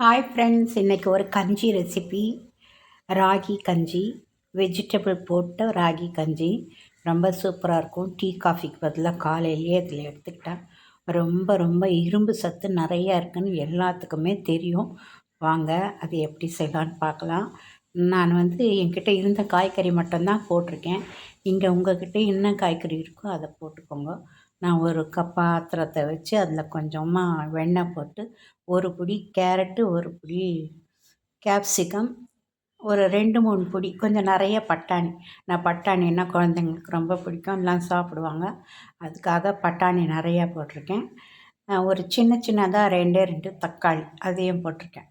Hi friends இன்றைக்கி ஒரு கஞ்சி ரெசிபி ராகி கஞ்சி வெஜிடபிள் போட்ட ராகி கஞ்சி. ரொம்ப சூப்பராக இருக்கும். டீ காஃபிக்கு பதிலாக காலையிலேயே இதில் எடுத்துக்கிட்டேன். ரொம்ப ரொம்ப இரும்பு சத்து நிறையா இருக்குதுன்னு எல்லாத்துக்குமே தெரியும். வாங்க அது எப்படி செய்யலான்னு பார்க்கலாம். நான் வந்து என்கிட்ட இருந்த காய்கறி மட்டும்தான் போட்டிருக்கேன். இங்கே உங்கள்கிட்ட என்ன காய்கறி இருக்கோ அதை போட்டுக்கோங்க. நான் ஒரு கப் பாத்திரத்தை வச்சு அதில் கொஞ்சமாக வெண்ணெய் போட்டு ஒரு பிடி கேரட்டு ஒரு பிடி கேப்சிகம் ஒரு ரெண்டு மூணு பிடி கொஞ்சம் நிறைய பட்டாணி. நான் பட்டாணின்னா குழந்தைங்களுக்கு ரொம்ப பிடிக்கும். எல்லாம் சாப்பிடுவாங்க. அதுக்காக பட்டாணி நிறையா போட்டிருக்கேன். ஒரு சின்ன சின்னதாக ரெண்டே ரெண்டு தக்காளி அதையும் போட்டிருக்கேன்.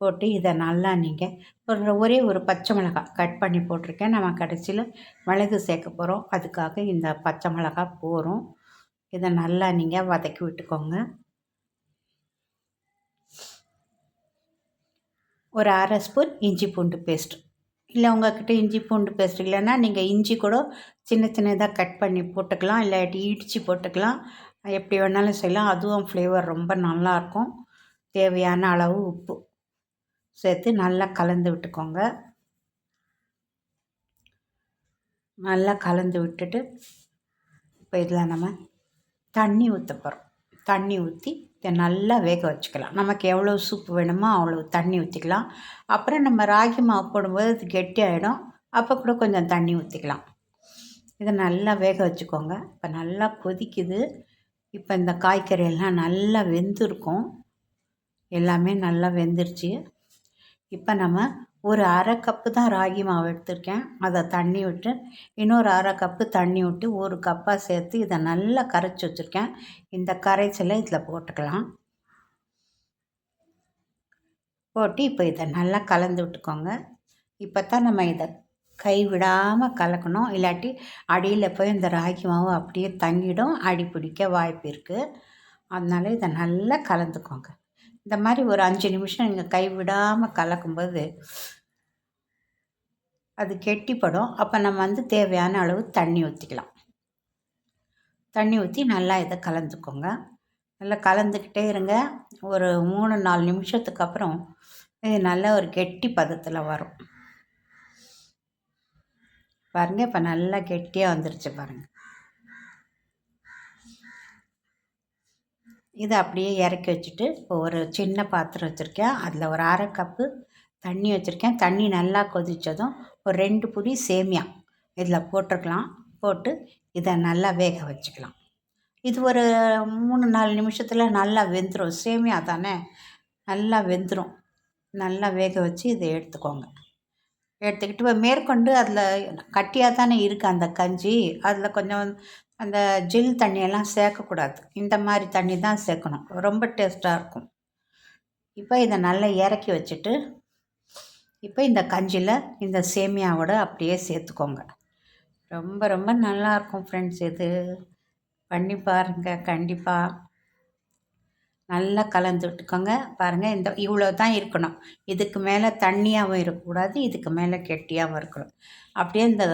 போட்டு இதை நல்லா நீங்கள் ஒரு ஒரே ஒரு பச்சை மிளகாய் கட் பண்ணி போட்டிருக்கேன். நம்ம கடைசியில் மிளகு சேர்க்க போகிறோம் அதுக்காக இந்த பச்சை மிளகாய் போகிறோம் இதை நல்லா நீங்கள் வதக்கி விட்டுக்கோங்க. ஒரு அரை ஸ்பூன் இஞ்சி பூண்டு பேஸ்ட் இல்லை உங்கள்கிட்ட இஞ்சி பூண்டு பேஸ்ட் இல்லைன்னா நீங்கள் இஞ்சி கூட சின்ன சின்னதாக கட் பண்ணி போட்டுக்கலாம். இல்லாட்டி இடித்து போட்டுக்கலாம். எப்படி வேணாலும் செய்யலாம். அதுவும் ஃப்ளேவர் ரொம்ப நல்லாயிருக்கும் தேவையான அளவு உப்பு சேர்த்து நல்லா கலந்து விட்டுக்கோங்க. நல்லா கலந்து விட்டுட்டு இப்போ இதில் நம்ம தண்ணி ஊற்ற போகிறோம் தண்ணி ஊற்றி இதை நல்லா வேக வச்சுக்கலாம். நமக்கு எவ்வளோ சூப்பு வேணுமோ அவ்வளோ தண்ணி ஊற்றிக்கலாம் அப்புறம் நம்ம ராகி மாவு போடும்போது அது கெட்டி ஆகிடும் அப்போ கூட கொஞ்சம் தண்ணி ஊற்றிக்கலாம் இதை நல்லா வேக வச்சுக்கோங்க. இப்போ நல்லா கொதிக்குது. இப்போ இந்த காய்கறி எல்லாம் நல்லா வெந்திருக்கும். எல்லாமே நல்லா வெந்துருச்சு. இப்போ நம்ம ஒரு அரை கப்பு தான் ராகி மாவு எடுத்திருக்கேன். அதை தண்ணி விட்டு இன்னொரு அரை கப்பு தண்ணி விட்டு ஒரு கப்பாக சேர்த்து இதை நல்லா கரைச்சி வச்சுருக்கேன். இந்த கரைச்சலை இதில் போட்டுக்கலாம். போட்டு இப்போ இதை நல்லா கலந்து விட்டுக்கோங்க. இப்போ தான் நம்ம இதை கை விடாமல் கலக்கணும். இல்லாட்டி அடியில் போய் இந்த ராகி மாவு அப்படியே தங்கிடும். அடி பிடிக்க வாய்ப்பு இருக்குது அதனால இதை நல்லா கலந்துக்கோங்க. இந்த மாதிரி ஒரு அஞ்சு நிமிஷம் நீங்கள் கை விடாமல் கலக்கும்போது அது கெட்டிப்படும். அப்போ நம்ம வந்து தேவையான அளவு தண்ணி ஊற்றிக்கலாம் தண்ணி ஊற்றி நல்லா இதை கலந்துக்கோங்க. நல்லா கலந்துக்கிட்டே இருங்க. ஒரு மூணு நாலு நிமிஷத்துக்கு அப்புறம் இது நல்ல ஒரு கெட்டி பதத்தில் வரும். பாருங்கள் இப்போ நல்லா கெட்டியாக வந்துருச்சு பாருங்கள் இதை அப்படியே இறக்கி வச்சுட்டு இப்போ ஒரு சின்ன பாத்திரம் வச்சுருக்கேன். அதில் ஒரு அரை கப்பு தண்ணி வச்சுருக்கேன். தண்ணி நல்லா கொதித்ததும் ஒரு ரெண்டு புடி சேமியா இதில் போட்டுருக்கலாம். போட்டு இதை நல்லா வேக வச்சுக்கலாம். இது ஒரு மூணு நாலு நிமிஷத்தில் நல்லா வெந்துடும் சேமியா தானே? நல்லா வெந்துடும் நல்லா வேக வச்சு இதை எடுத்துக்கோங்க. எடுத்துக்கிட்டு மேற்கொண்டு அதில் கட்டியாக தானே இருக்குது அந்த கஞ்சி. அதில் கொஞ்சம் அந்த ஜில் தண்ணியெல்லாம் சேர்க்கக்கூடாது. இந்த மாதிரி தண்ணி தான் சேர்க்கணும். ரொம்ப டேஸ்ட்டாக இருக்கும். இப்போ இதை நல்லா இறக்கி வச்சுட்டு இப்போ இந்த கஞ்சியில் இந்த சேமியாவோட அப்படியே சேர்த்துக்கோங்க. ரொம்ப ரொம்ப நல்லாயிருக்கும் ஃப்ரெண்ட்ஸ் இது. பண்ணி பாருங்கள் கண்டிப்பாக நல்லா கலந்து விட்டுக்கோங்க. பாருங்கள் இந்த இவ்வளோ தான் இருக்கணும். இதுக்கு மேலே தண்ணியாகவும் இருக்கக்கூடாது இதுக்கு மேலே கெட்டியாகவும் இருக்கணும். அப்படியே இந்த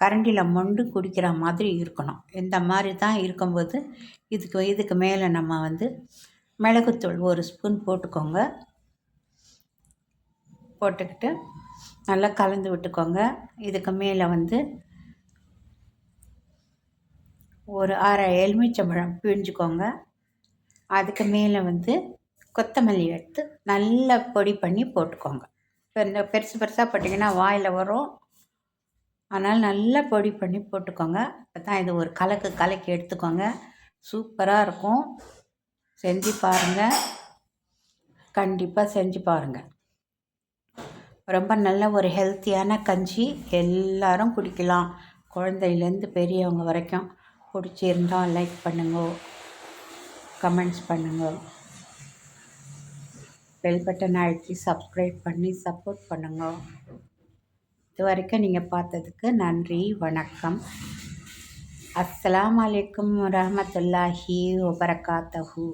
கரண்டியில் மொண்டு குடிக்கிற மாதிரி இருக்கணும். இந்த மாதிரி தான் இருக்கும்போது இதுக்கு இதுக்கு மேலே நம்ம வந்து மிளகுத்தூள் ஒரு ஸ்பூன் போட்டுக்கோங்க. போட்டுக்கிட்டு நல்லா கலந்து விட்டுக்கோங்க. இதுக்கு மேலே வந்து ஒரு அரை எலுமிச்சம்பழம் பிழிஞ்சுக்கோங்க. அதுக்கு மேலே வந்து கொத்தமல்லி எடுத்து நல்லா பொடி பண்ணி போட்டுக்கோங்க. இப்போ இந்த பெருசு பெருசாக போட்டிங்கன்னா வாயில் வரும். அதனால் நல்லா பொடி பண்ணி போட்டுக்கோங்க. இப்போ தான் இது ஒரு கலக்கு கலக்கி எடுத்துக்கோங்க. சூப்பராக இருக்கும். செஞ்சு பாருங்கள் கண்டிப்பாக செஞ்சு பாருங்கள் ரொம்ப நல்ல ஒரு ஹெல்த்தியான கஞ்சி. எல்லோரும் குடிக்கலாம். குழந்தையிலேருந்து பெரியவங்க வரைக்கும் பிடிச்சிருந்தால் லைக் பண்ணுங்க. கமெண்ட்ஸ் பண்ணுங்க. பெல் பட்டன் அழுத்தி சப்ஸ்கிரைப் பண்ணி சப்போர்ட் பண்ணுங்க. இது வரைக்கும் நீங்கள் பார்த்ததுக்கு நன்றி வணக்கம். அஸ்லாம் வலைக்கம் வரமத்துல்லாஹி வபரகாத்தஹூ.